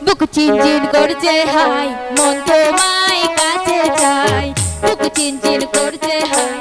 বুক চিনচিন করছে হাই মন তোমায় কাছে চাই। বুক চিনচিন করছে হাই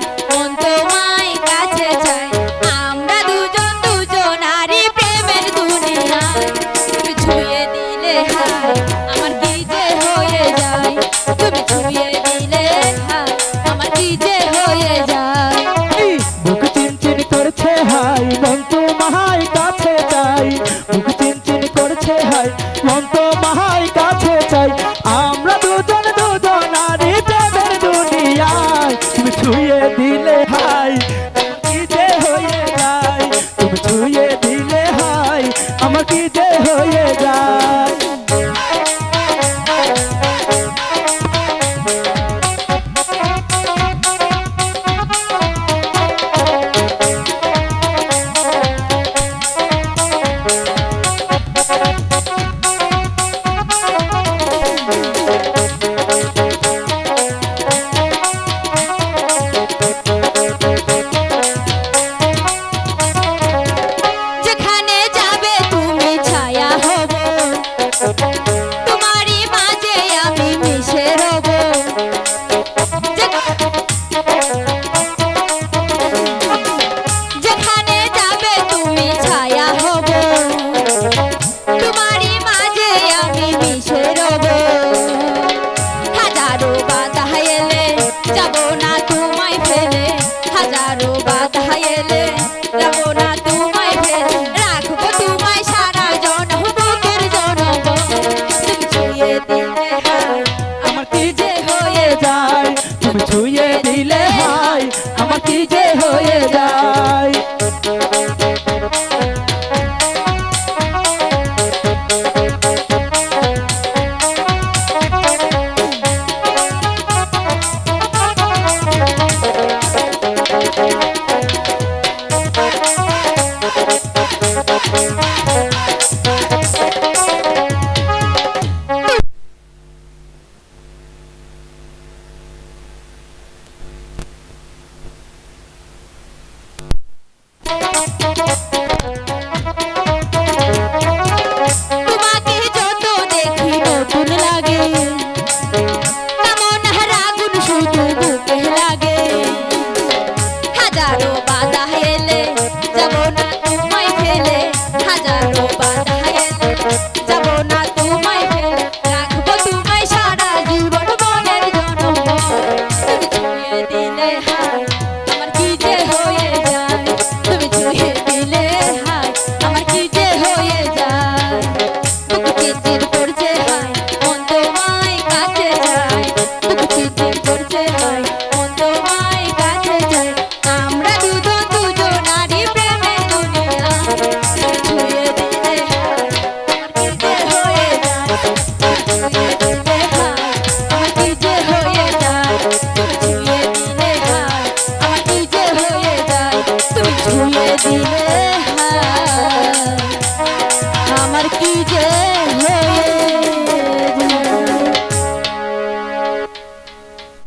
DJ 遇见你。